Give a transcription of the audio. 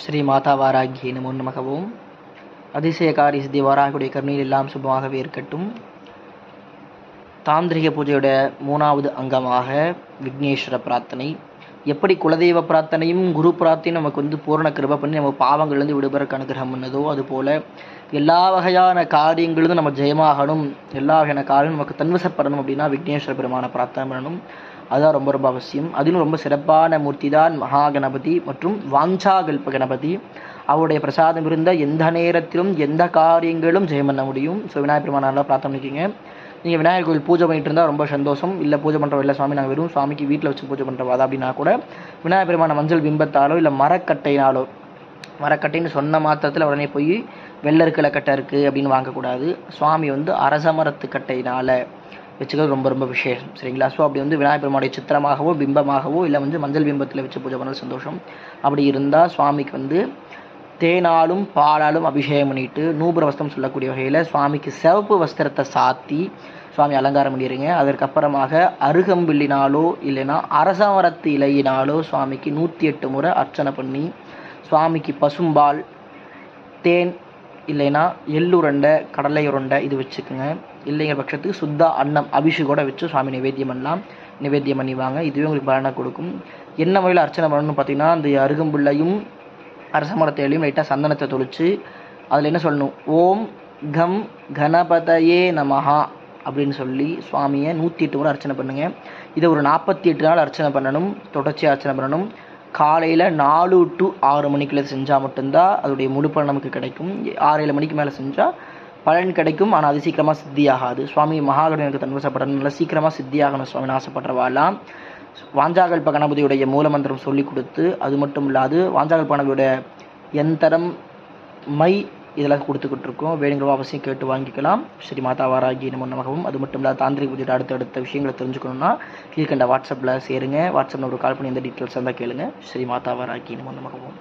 ஸ்ரீ மாதா வாராகியே நமோ நமகவும் அதிசயகாரி சித்தி வாராகுடைய கருணையில் எல்லாம் சுபமாகவே இருக்கட்டும். தாந்திரிக பூஜையோட மூணாவது அங்கமாக விக்னேஸ்வர பிரார்த்தனை. எப்படி குலதெய்வ பிரார்த்தனையும் குரு பிரார்த்தனையும் நமக்கு வந்து பூரண கிருபை பண்ணி நம்ம பாவங்கள்லேருந்து விடுபடுறக்கு அனுகிரகம் பண்ணதோ அதுபோல் எல்லா வகையான காரியங்களும் நம்ம ஜெயமாகணும். எல்லா வகையான காரியம் நமக்கு தன்வசப்படணும் அப்படின்னா விக்னேஸ்வர பெருமான பிரார்த்தனை பண்ணணும். அதுதான் ரொம்ப ரொம்ப அவசியம். அதிலும் ரொம்ப சிறப்பான மூர்த்தி தான் மகா கணபதி மற்றும் வாஞ்சாகல்ப கணபதி. அவருடைய பிரசாதம் இருந்த எந்த நேரத்திலும் எந்த காரியங்களும் ஜெயம் பண்ண முடியும். ஸோ விநாயகர் பெருமான் நல்லா பிரார்த்தனை பண்ணிக்கோங்க. நீங்கள் விநாயகர் கோயில் பூஜை பண்ணிட்டு இருந்தால் ரொம்ப சந்தோஷம். இல்லை பூஜை பண்ணுறோம் இல்லை சுவாமி நாங்கள் வெறும் சுவாமிக்கு வீட்டில் வச்சு பூஜை பண்ணுறவா அப்படின்னா கூட விநாயகர் பெருமான மஞ்சள் பிம்பத்தாலோ இல்லை மரக்கட்டையினாலோ மரக்கட்டைன்னு சொன்ன மாத்திரத்தில் உடனே போய் வெள்ளருக்கில கட்டை இருக்குது அப்படின்னு வாங்கக்கூடாது. சுவாமி வந்து அரசமரத்து கட்டையினால் வச்சுக்கிறது ரொம்ப ரொம்ப விசேஷம் சரிங்களா? ஸோ அப்படி வந்து விநாயகர் பெருமாடைய சித்திரமாகவோ பிம்பமாகவோ இல்லை வந்து மஞ்சள் பிம்பத்தில் வச்சு பூஜை பண்ணாலும் சந்தோஷம். அப்படி இருந்தால் சுவாமிக்கு வந்து தேனாலும் பாலாலும் அபிஷேகம் பண்ணிட்டு நூபுர வஸ்திரம் சொல்லக்கூடிய வகையில் சுவாமிக்கு சிவப்பு வஸ்திரத்தை சாத்தி சுவாமி அலங்காரம் பண்ணிடுங்க அதற்கப்புறமாக அருகம்பில்லினாலோ இல்லைன்னா அரசமரத்து இலையினாலோ சுவாமிக்கு நூற்றி எட்டு முறை அர்ச்சனை பண்ணி சுவாமிக்கு பசும்பால் தேன் இல்லைன்னா எள்ளுருண்டை கடலை உருண்டை இது வச்சுக்கோங்க. இல்லைங்கிற பட்சத்துக்கு சுத்தா அன்னம் அபிஷேகோட வச்சு சுவாமி நிவேத்தியம் பண்ணலாம். நிவேத்தியம் பண்ணிவாங்க இதுவே உங்களுக்கு பலனை கொடுக்கும். என்ன முறையில் அர்ச்சனை பண்ணணும்னு பார்த்தீங்கன்னா அந்த அருகம்புள்ளையும் அரச மரத்தையிலையும் லைட்டாக சந்தனத்தை தொளிச்சு அதில் என்ன சொல்லணும்? ஓம் கம் கணபதயே நமஹா அப்படின்னு சொல்லி சுவாமியை நூற்றி எட்டு முறை அர்ச்சனை பண்ணுங்கள் இதை ஒரு நாற்பத்தி எட்டு நாள் அர்ச்சனை பண்ணணும். தொடர்ச்சியாக அர்ச்சனை பண்ணணும். காலையில் நாலு டு ஆறு மணிக்குள்ளே செஞ்சால் மட்டும்தான் அதோடைய முழு பலன் நமக்கு கிடைக்கும். ஆறு ஏழு மணிக்கு மேலே செஞ்சால் பலன் கிடைக்கும். ஆனால் அது சீக்கிரமாக சித்தியாகாது. சுவாமி மகாகணனுக்கு தன்வசப்படணும். நல்லா சீக்கிரமாக சித்தியாகணும் சுவாமி ஆசைப்படுறவாலாம் வாஞ்சாகல்ப கணபதியுடைய மூலமந்திரம் சொல்லி கொடுத்து அது மட்டும் இல்லாது வாஞ்சாகல்ப கணபதியோட எந்தரம் மை இதெல்லாம் கொடுத்துக்கிட்டு இருக்கோம் அவசியம் கேட்டு வாங்கிக்கலாம். ஸ்ரீ மாதா வாராகி நம்ம நமகவும். அது மட்டும் இல்லாத தாந்திரிக பூஜை அடுத்த அடுத்த விஷயங்களை தெரிஞ்சுக்கணும்னா கீழ்கண்ட வாட்ஸ்அப்பில் சேருங்க. வாட்ஸ்அப்பில் ஒரு கால் பண்ணி எந்த டீட்டெயில்ஸ் இருந்தால் கேளுங்க. ஸ்ரீ மாதா வாராகி நம்ம நமகவும்.